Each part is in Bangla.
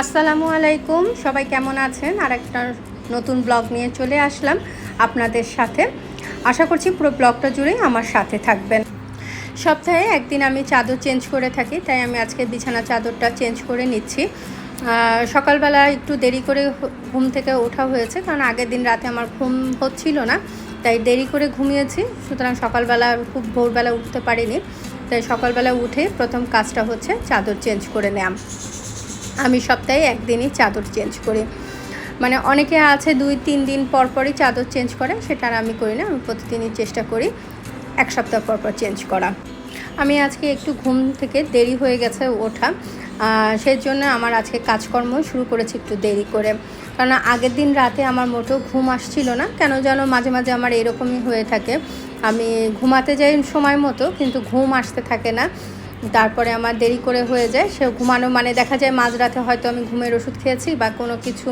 আসসালামু আলাইকুম। সবাই কেমন আছেন? আর একটা নতুন ব্লগ নিয়ে চলে আসলাম আপনাদের সাথে। আশা করছি পুরো ব্লগটা জুড়েই আমার সাথে থাকবেন। সপ্তাহে একদিন আমি চাদর চেঞ্জ করে থাকি, তাই আমি আজকে বিছানা চাদরটা চেঞ্জ করে নিচ্ছি। সকালবেলা একটু দেরি করে ঘুম থেকে ওঠা হয়েছে, কারণ আগের দিন রাতে আমার ঘুম হচ্ছিল না, তাই দেরি করে ঘুমিয়েছি। সুতরাং সকালবেলা খুব ভোরবেলা উঠতে পারিনি, তাই সকালবেলা উঠে প্রথম কাজটা হচ্ছে চাদর চেঞ্জ করে নেওয়া। আমি সপ্তাহে একদিনই চাদর চেঞ্জ করি। মানে অনেকে আছে দুই, তিন দিন পর পরই চাদর চেঞ্জ করে, সেটা আর আমি করি না, আমি প্রতিদিনই চেষ্টা করি এক সপ্তাহ পর পর চেঞ্জ করা। আমি আজকে একটু ঘুম থেকে দেরি হয়ে গেছে ওঠা সেই জন্য আমার আজকে কাজকর্ম শুরু করেছি একটু দেরি করে। কারণ আগের দিন রাতে আমার মোটেও ঘুম আসছিল না, কেন যেন মাঝে মাঝে আমার এরকমই হয়ে থাকে। আমি ঘুমাতে যাই সময় মতো, কিন্তু ঘুম আসতে থাকে না। তারপরে আমার দেরি করে হয়ে যায়, সে ঘুমানো মানে দেখা যায় মাঝরাতে হয়তো আমি ঘুমের ওষুধ খেয়েছি বা কোনো কিছু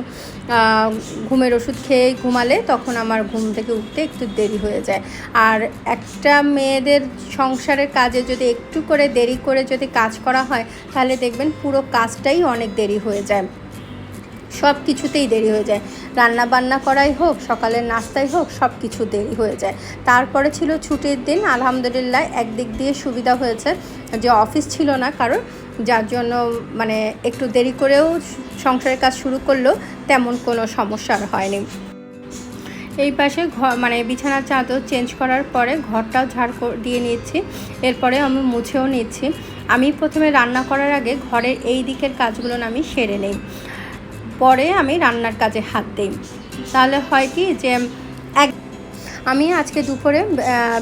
ঘুমের ওষুধ খেয়ে ঘুমালে তখন আমার ঘুম থেকে উঠতে একটু দেরি হয়ে যায়। আর একটা মেয়েদের সংসারের কাজে যদি একটু করে দেরি করে যদি কাজ করা হয়, তাহলে দেখবেন পুরো কাজটাই অনেক দেরি হয়ে যায়। সব কিছুতেই দেরি হয়ে যায়। রান্না বান্না করাই হোক, সকালের নাস্তাই হোক, সব কিছু দেরি হয়ে যায়। তারপরে ছিল ছুটির দিন, আলহামদুলিল্লাহ একদিক দিয়ে সুবিধা হয়েছে যে অফিস ছিল না, কারণ যার জন্য মানে একটু দেরি করেও সংসারের কাজ শুরু করলেও তেমন কোনো সমস্যা আর হয়নি। এই পাশে ঘর মানে বিছানার চাদর চেঞ্জ করার পরে ঘরটাও ঝাড় দিয়ে নিচ্ছি এরপরে আমি মুছেও নিচ্ছি। আমি প্রথমে রান্না করার আগে ঘরের এই দিকের কাজগুলো আমি সেরে নেই। পরে আমি রান্নার কাজে হাত দিই। তাহলে হয় কি যে, এক আমি আজকে দুপুরে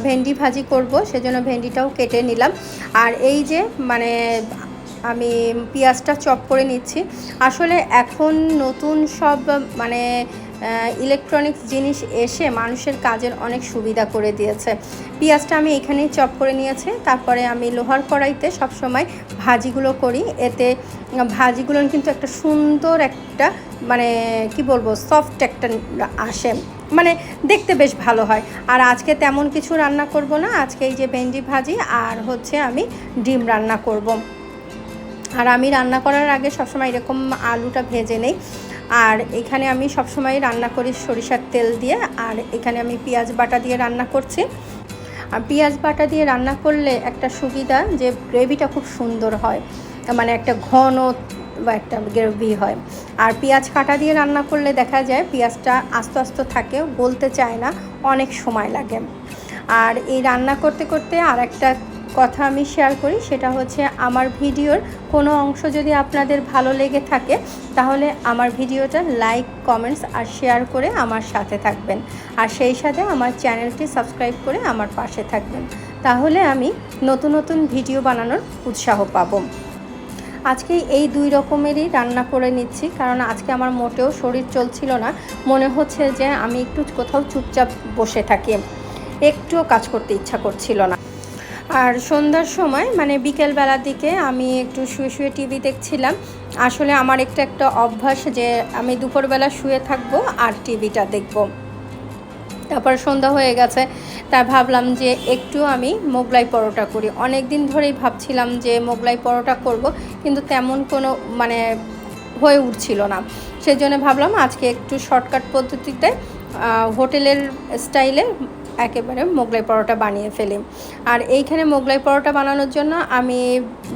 ভেন্ডি ভাজি করব, সেজন্য ভেন্ডিটাও কেটে নিলাম। আর এই যে মানে আমি পেঁয়াজটা চপ করে নিচ্ছি। আসলে এখন নতুন সব মানে ইলেকট্রনিক্স জিনিস এসে মানুষের কাজের অনেক সুবিধা করে দিয়েছে। পেঁয়াজটা আমি এখানেই চপ করে নিয়েছি। তারপরে আমি লোহার কড়াইতে সবসময় ভাজিগুলো করি। এতে ভাজিগুলো কিন্তু একটা সুন্দর একটা মানে কি বলব সফট একটা আসে। মানে দেখতে বেশ ভালো হয়। আর আজকে তেমন কিছু রান্না করব না। আজকে এই যে ভেন্ডি ভাজি আর হচ্ছে আমি ডিম রান্না করব। আর আমি রান্না করার আগে সবসময় এরকম আলুটা ভেজে নেই। আর এখানে আমি সবসময় রান্না করি সরিষার তেল দিয়ে, আর এখানে আমি পেঁয়াজ বাটা দিয়ে রান্না করছি। আর পেঁয়াজ বাটা দিয়ে রান্না করলে একটা সুবিধা যে গ্রেভিটা খুব সুন্দর হয় মানে একটা ঘন বা একটা গ্রেভি হয়। আর পেঁয়াজ কাটা দিয়ে রান্না করলে দেখা যায় পেঁয়াজটা আস্তে আস্তে থাকে, গলতে চায় না, অনেক সময় লাগে। আর এই রান্না করতে করতে আর একটা কথা আমি শেয়ার করি, সেটা হচ্ছে আমার ভিডিওর কোনো অংশ যদি আপনাদের ভালো লেগে থাকে, তাহলে আমার ভিডিওটা লাইক কমেন্টস আর শেয়ার করে আমার সাথে থাকবেন। আর সেই সাথে আমার চ্যানেলটি সাবস্ক্রাইব করে আমার পাশে থাকবেন। তাহলে আমি নতুন নতুন ভিডিও বানানোর উৎসাহ পাবো। আজকে এই দুই রকমেরই রান্না করে নিচ্ছি, কারণ আজকে আমার মোটেও শরীর চলছিল না। মনে হচ্ছে যে আমি একটু কোথাও চুপচাপ বসে থাকি। একটুও কাজ করতে ইচ্ছা করছিল না। আর সন্ধ্যার সময় মানে বিকেলবেলার দিকে আমি একটু শুয়ে শুয়ে টিভি দেখছিলাম। আসলে আমার একটা একটা অভ্যাস যে আমি দুপুরবেলা শুয়ে থাকব আর টিভিটা দেখব। তারপর সন্ধ্যা হয়ে গেছে, তাই ভাবলাম যে একটু আমি মোগলাই পরোটা করি। অনেক দিন ধরেই ভাবছিলাম যে মোগলাই পরোটা করব, কিন্তু তেমন কোনো মানে হয়ে উঠছিল না। সেই জন্য ভাবলাম আজকে একটু শর্টকাট পদ্ধতিতে হোটেলের স্টাইলে একেবারে মোগলাই পরোটা বানিয়ে ফেলি। আর এইখানে মোগলাই পরোটা বানানোর জন্য আমি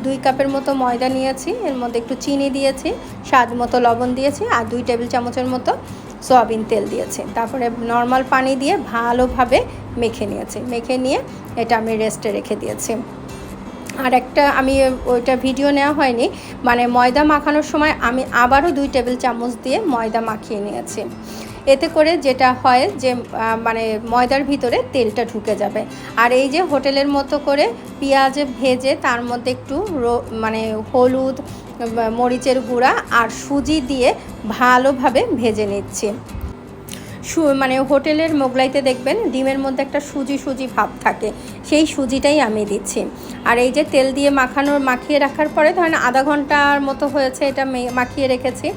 দুই কাপের মতো ময়দা নিয়েছি, এর মধ্যে একটু চিনি দিয়েছি, স্বাদ মতো লবণ দিয়েছি, আর দুই টেবিল চামচের মতো সয়াবিন তেল দিয়েছি। তারপরে নর্মাল পানি দিয়ে ভালোভাবে মেখে নিয়েছি। মেখে নিয়ে এটা আমি রেস্টে রেখে দিয়েছি। আর একটা আমি ওইটা ভিডিও নেওয়া হয়নি মানে ময়দা মাখানোর সময় আমি আবারও দুই টেবিল চামচ দিয়ে ময়দা মাখিয়ে নিয়েছি। এতে করে যেটা হয় যে মানে ময়দার ভিতরে তেলটা ঢুকে যাবে। আর এই যে হোটেলের মতো করে পেঁয়াজ ভেজে তার মধ্যে একটু মানে হলুদ মরিচের গুঁড়া আর সুজি দিয়ে ভালোভাবে ভেজে নিচ্ছি। সু মানে হোটেলের মোগলাইতে দেখবেন ডিমের মধ্যে একটা সুজি সুজি ভাব থাকে, সেই সুজিটাই আমি দিচ্ছি। আর এই যে তেল দিয়ে মাখানোর, মাখিয়ে রাখার পরে ধরেন আধা ঘণ্টার মতো হয়েছে এটা মাখিয়ে রেখেছি।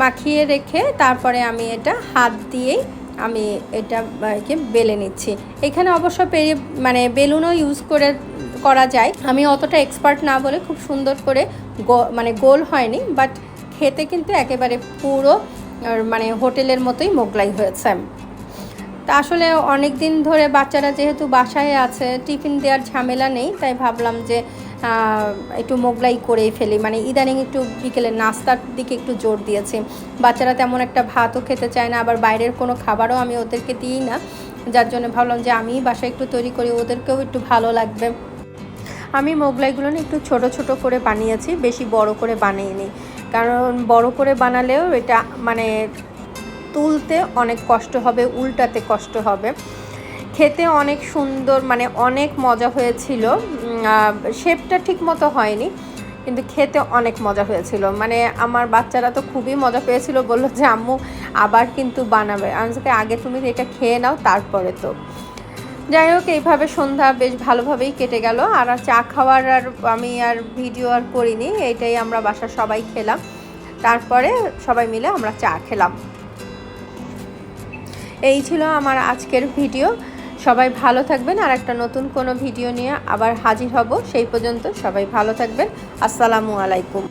মাখিয়ে রেখে তারপরে আমি এটা হাত দিয়েই আমি এটা বেলে নিচ্ছি। এখানে অবশ্য পেরে মানে বেলুনও ইউজ করে, করা যায়। আমি অতটা এক্সপার্ট না বলে খুব সুন্দর করে মানে গোল হয়নি বাট খেতে কিন্তু একেবারে পুরো মানে হোটেলের মতোই মোগলাই হয়েছে। তা আসলে অনেক দিন ধরে বাচ্চারা যেহেতু বাসায় আছে, টিফিন দেওয়ার ঝামেলা নেই, তাই ভাবলাম যে একটু মোগলাই করেই ফেলি। মানে ইদানিং একটু বিকেলে নাস্তার দিকে একটু জোর দিয়েছি। বাচ্চারা তেমন একটা ভাতও খেতে চায় না, আবার বাইরের কোনো খাবারও আমি ওদেরকে দিই না। যার জন্য ভাবলাম যে আমি বাসায় একটু তৈরি করি, ওদেরকেও একটু ভালো লাগবে। আমি মোগলাইগুলো একটু ছোট ছোট করে বানিয়েছি, বেশি বড় করে বানিয়ে নিই কারণ বড় করে বানালেও এটা মানে তুলতে অনেক কষ্ট হবে, উল্টাতে কষ্ট হবে। খেতে অনেক সুন্দর মানে অনেক মজা হয়েছিল। শেপটা ঠিক মতো হয়নি, কিন্তু খেতে অনেক মজা হয়েছিল। মানে আমার বাচ্চারা তো খুবই মজা পেয়েছিল, বলল যে, আম্মু, আবার কিন্তু বানাবে। আমি আগে তুমি এটা খেয়ে নাও, তারপরে তো। যাই হোক, এইভাবে সন্ধ্যা বেশ ভালোভাবেই কেটে গেল। আর চা খাওয়ার আর আমি আর ভিডিও আর করিনি, এইটাই আমরা বাসার সবাই খেলাম। তারপরে সবাই মিলে আমরা চা খেলাম। এই ছিল আমার আজকের ভিডিও। সবাই ভালো থাকবেন আর একটা নতুন কোনো ভিডিও নিয়ে আবার হাজির হব। সেই পর্যন্ত সবাই ভালো থাকবেন। আসসালামু আলাইকুম।